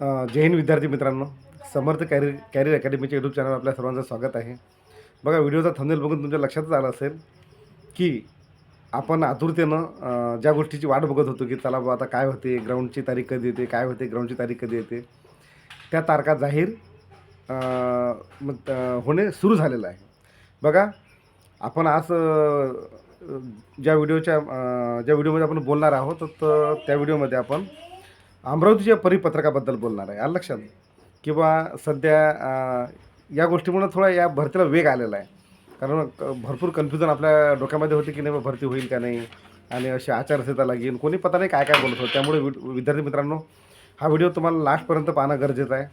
जय हिंद विद्यार्थी मित्रांनो. Samarth career career अकॅडमीच्या यूट्यूब चॅनल आपल्या सर्वांचं स्वागत आहे. बघा व्हिडिओचा थंबनेल बघून तुमच्या लक्षातच आलं असेल की आपण आतुरतेनं ज्या गोष्टीची वाट बघत होतो की चला बा आता काय होते ग्राउंडची तारीख कधी येते काय होते ग्राउंडची तारीख कधी येते त्या तारखा जाहीर मग, होणे सुरू झालेलं आहे. बघा आपण आज ज्या व्हिडिओच्या ज्या व्हिडिओमध्ये आपण बोलणार आहोत तर त्या व्हिडिओमध्ये आपण अमरावतीच्या परिपत्रकाबद्दल बोलणार आहे. आलं लक्षात? किंवा सध्या या गोष्टीमुळं थोडा या भरतीला वेग आलेला आहे. कारण भरपूर कन्फ्युजन आपल्या डोक्यामध्ये होते की नाही बा भरती होईल का नाही आणि अशी आचारसंहिता लागेल. कोणी पता नाही काय काय बोलत होतं. त्यामुळे वि- विद्यार्थी मित्रांनो हा व्हिडिओ तुम्हाला लास्टपर्यंत पाहणं गरजेचं आहे.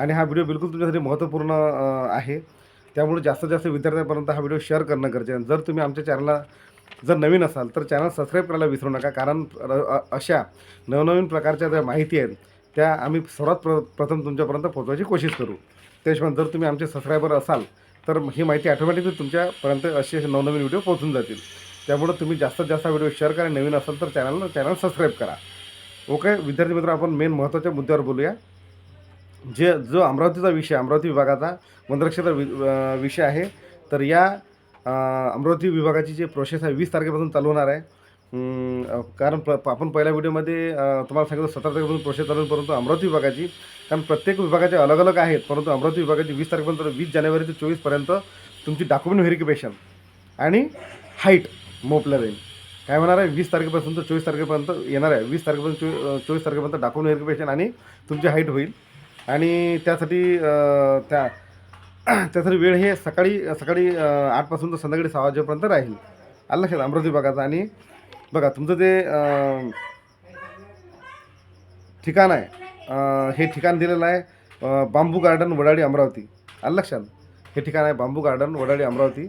आणि हा व्हिडिओ बिलकुल तुमच्यासाठी महत्त्वपूर्ण आहे. त्यामुळे जास्तीत जास्त विद्यार्थ्यांपर्यंत हा व्हिडिओ शेअर करणं गरजेचं आहे. जर तुम्ही आमच्या चॅनलला जर नवीन असाल तर चॅनल सबस्क्राईब करायला विसरू नका. कारण अशा नवनवीन प्रकारच्या ज्या माहिती आहेत त्या आम्ही सर्वात प्र प्रथम तुमच्यापर्यंत पोहोचवायची कोशिश करू. त्याशिवाय जर तुम्ही आमचे सबस्क्रायबर असाल तर ही माहिती ऑटोमॅटिकली तुमच्यापर्यंत असे नवनवीन व्हिडिओ पोहोचून जातील. त्यामुळं तुम्ही जास्तीत जास्त व्हिडिओ शेअर करा. नवीन असाल तर चॅनलला चॅनल सबस्क्राईब करा. ओके विद्यार्थी मित्र आपण मेन महत्त्वाच्या मुद्द्यावर बोलूया. जे जो अमरावतीचा विषय अमरावती विभागाचा वनरक्षेचा वि विषय आहे तर या अमरावती विभागाची जे प्रोसेस आहे वीस तारखेपासून चालू होणार आहे. कारण प आपण पहिल्या व्हिडिओमध्ये तुम्हाला सांगितलं सतरा तारखेपासून प्रोसेस चालू परंतु अमरावती विभागाची कारण प्रत्येक विभागाचे अलग अलग आहेत परंतु अमरावती विभागाची वीस तारखेपर्यंत वीस जानेवारी ते चोवीसपर्यंत तुमची डॉक्युमेंट व्हेरिफिकेशन आणि हाईट मोपलं जाईल. काय होणार आहे वीस तारखेपासून तर चोवीस तारखेपर्यंत येणार आहे. वीस तारखेपासून चो चोवीस तारखेपर्यंत डॉक्युमेंट व्हेरिफिकेशन आणि तुमची हाईट होईल. आणि त्यासाठी त्या त्यासाठी वेळ हे सकाळी सकाळी आठपासून तर संध्याकाळी सहा वाजेपर्यंत राहील. आलं लक्षात? अमरावती भागाचं. आणि बघा तुमचं ते ठिकाण आहे हे ठिकाण दिलेलं आहे बांबू गार्डन वडाळी अमरावती. आलं लक्षात? हे ठिकाण आहे बांबू गार्डन वडाळी अमरावती.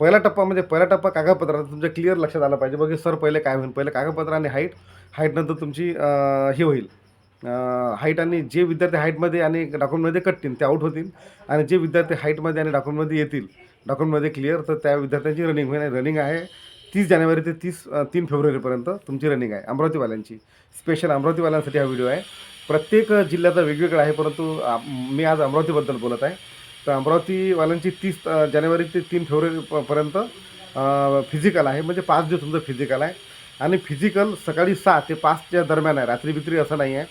पहिला टप्पा म्हणजे पहिला टप्पा कागदपत्राचा. तुमच्या क्लिअर लक्षात आलं पाहिजे. बघा सर पहिले काय होईल? पहिले कागदपत्र आणि हाईट. हाईटनंतर तुमची हे होईल. हाईट आणि जे विद्यार्थी हाईटमध्ये आणि डॉक्युमेंटमध्ये कटतील ते आऊट होतील. आणि जे विद्यार्थी हाईटमध्ये आणि डॉक्युमेंटमध्ये येतील डॉक्युमेंटमध्ये क्लिअर तर त्या विद्यार्थ्यांची रनिंग होईल. रनिंग आहे तीस जानेवारी ते तीस तीन फेब्रुवारीपर्यंत तुमची रनिंग आहे. अमरावतीवाल्यांची. स्पेशल अमरावतीवाल्यांसाठी हा व्हिडिओ आहे. प्रत्येक जिल्ह्याचा वेगवेगळा आहे परंतु मी आज अमरावतीबद्दल बोलत आहे. तर अमरावतीवाल्यांची तीस जानेवारी ते तीन फेब्रुवारीपर्यंत फिजिकल आहे. म्हणजे पाच दिवस तुमचं फिजिकल आहे. आणि फिजिकल सकाळी सहा ते पाचच्या दरम्यान आहे. रात्री बित्री असं नाही आहे.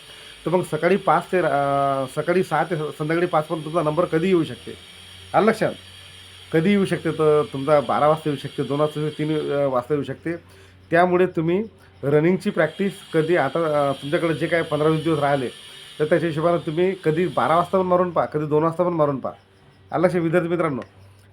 तर मग सकाळी पाच ते सकाळी सहा ते संध्याकाळी पाचपर्यंत तुमचा नंबर कधी येऊ शकते? आलं लक्षात? कधी येऊ शकते? तर तुमचा बारा वाजता येऊ शकते दोन वाजता तीन वाजता येऊ शकते. त्यामुळे तुम्ही रनिंगची प्रॅक्टिस कधी आता तुमच्याकडे जे काय पंधरा वीस दिवस राहिले तर त्याच्या हिशोबाने तुम्ही कधी बारा वाजता पण मारून पहा कधी दोन वाजता पण मारून पहा. आलं लक्षात विद्यार्थी मित्रांनो?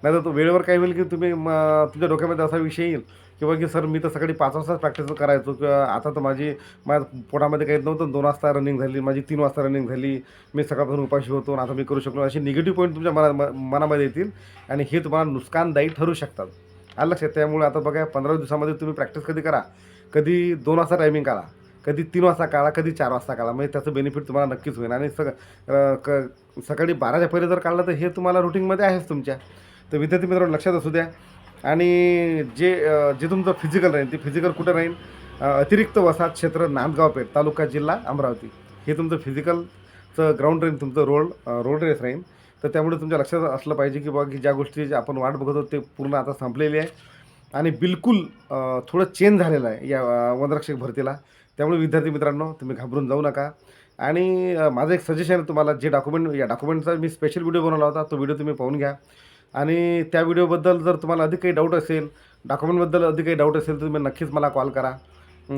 नाही तर तो वेळेवर काय होईल की तुम्ही तुमच्या डोक्यामध्ये असा विषय येईल किंवा की सर मी तर सकाळी पाच वाजताच प्रॅक्टिस करायचो किंवा आता तर माझी माझ्या पोटामध्ये काही नव्हतं. दोन वाजता रनिंग झाली माझी तीन वाजता रनिंग झाली. मी सकाळपासून उपाशी होतो आणि आता मी करू शकलो असे निगेटिव्ह पॉईंट तुमच्या मना मनामध्ये येतील आणि हे तुम्हाला नुकसानदायी ठरू शकतात. आलं लक्षात? त्यामुळे आता बघा पंधरा दिवसामध्ये तुम्ही प्रॅक्टिस कधी करा? कधी दोन वाजता टायमिंग काढा. कधी तीन वाजता काढा कधी चार वाजता काढा. म्हणजे त्याचं बेनिफिट तुम्हाला नक्कीच होईल. आणि सग क सकाळी बाराच्या पहिले जर काढलं तर हे तुम्हाला रुटीनमध्ये आहेच तुमच्या. तर विद्यार्थी मित्रांनो लक्षात असू द्या. आणि जे जे तुमचं फिजिकल राहील ते फिजिकल कुठं राहील? अतिरिक्त वसाहत क्षेत्र नांदगाव पेठ तालुका जिल्हा अमरावती. हे तुमचं फिजिकलचं ग्राउंड राहील तुमचं रोड रोड रेस राहील. तर त्यामुळे तुमच्या लक्षात असलं पाहिजे की बाबा की ज्या गोष्टी आपण वाट बघत होतो ते पूर्ण आता संपलेली आहे. आणि बिलकुल थोडं चेंज झालेलं आहे या वनरक्षक भरतीला. त्यामुळे विद्यार्थी मित्रांनो तुम्ही घाबरून जाऊ नका. आणि माझं एक सजेशन आहे तुम्हाला जे डॉक्युमेंट या डॉक्युमेंटचा मी स्पेशल व्हिडिओ बनवला होता तो व्हिडिओ तुम्ही पाहून घ्या. आणि त्या व्हिडिओबद्दल जर तुम्हाला अधिक काही डाऊट असेल डॉक्युमेंटबद्दल अधिक काही डाऊट असेल तर तुम्ही नक्कीच मला कॉल करा.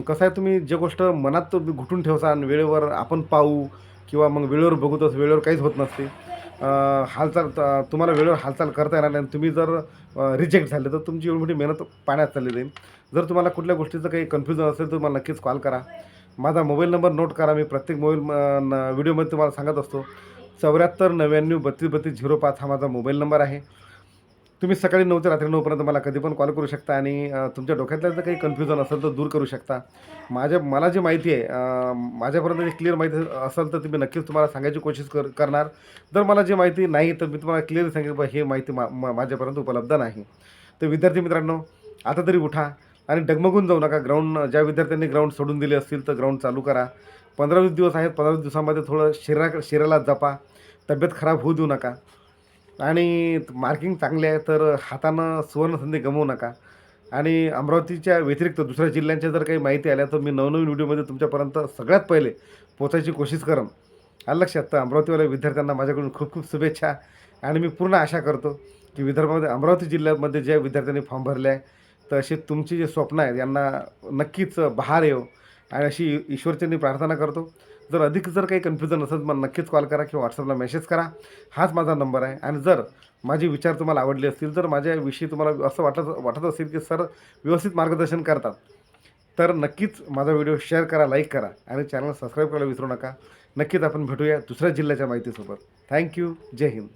कसं आहे तुम्ही जे गोष्ट मनात तुम्ही घुटून ठेवसान वेळेवर आपण पाहू किंवा मग वेळेवर बघूतच वेळेवर काहीच होत नसते. हालचाल तुम्हाला वेळेवर हालचाल करता येणार नाही आणि तुम्ही जर रिजेक्ट झाले तर तुमची एवढी मोठी मेहनत पाण्यात चालली जाईल. जर तुम्हाला कुठल्या गोष्टीचं काही कन्फ्युजन असेल तर मला नक्कीच कॉल करा. माझा मोबाईल नंबर नोट करा. मी प्रत्येक मोबाईल न- व्हिडिओमध्ये तुम्हाला सांगत असतो. चौऱ्याहत्तर नव्याण्णव बत्तीस बत्तीस झिरो पाच हा माझा मोबाईल नंबर आहे. तुम्ही सकाळी नऊ ते रात्री नऊपर्यंत मला कधी पण कॉल करू शकता आणि तुमच्या डोक्यातलं जर काही कन्फ्युजन असेल तर दूर करू शकता. माझ्या मला जी माहिती आहे माझ्यापर्यंत जी क्लिअर माहिती असेल तर तुम्ही नक्कीच तुम्हाला सांगायची कोशिश कर करणार. जर मला जी माहिती नाही तर मी तुम्हाला क्लिअर सांगेल बा हे माहिती मा- माझ्यापर्यंत उपलब्ध नाही. तर विद्यार्थी मित्रांनो आता तरी उठा आणि डगमगून जाऊ नका. ग्राउंड ज्या विद्यार्थ्यांनी ग्राउंड सोडून दिले असतील तर ग्राउंड चालू करा. पंधरा वीस दिवस आहेत पंधरा वीस दिवसामध्ये थोडं शरीरा शरीराला जपा तब्येत खराब होऊ देऊ नका. आणि मार्किंग चांगले आहे तर हातानं सुवर्णसंधी गमवू नका. आणि अमरावतीच्या व्यतिरिक्त दुसऱ्या जिल्ह्यांच्या जर काही माहिती आल्या तर मी नवनवीन व्हिडिओमध्ये तुमच्यापर्यंत सगळ्यात पहिले पोचायची कोशिश करेन. आलं लक्षात? तर अमरावतीवाल्या विद्यार्थ्यांना माझ्याकडून खूप खूप शुभेच्छा. आणि मी पूर्ण आशा करतो की विदर्भामध्ये अमरावती जिल्ह्यामध्ये ज्या विद्यार्थ्यांनी फॉर्म भरले आहे तर असे तुमची जे स्वप्न आहेत यांना नक्कीच बहार येऊ आणि अशी ईश्वरचंदी प्रार्थना करतो. जर अधिक जर काही कन्फ्युजन असेल तर मला नक्कीच कॉल करा किंवा व्हॉट्सअपला मेसेज करा. हाच माझा नंबर आहे. आणि जर माझे विचार तुम्हाला आवडले असतील तर माझ्याविषयी तुम्हाला असं वाटत वाटत असेल की सर व्यवस्थित मार्गदर्शन करतात तर नक्कीच माझा व्हिडिओ शेअर करा लाईक करा आणि चॅनल सबस्क्राईब करायला विसरू नका. नक्कीच आपण भेटूया दुसऱ्या जिल्ह्याच्या माहितीसोबत. थँक्यू जय हिंद.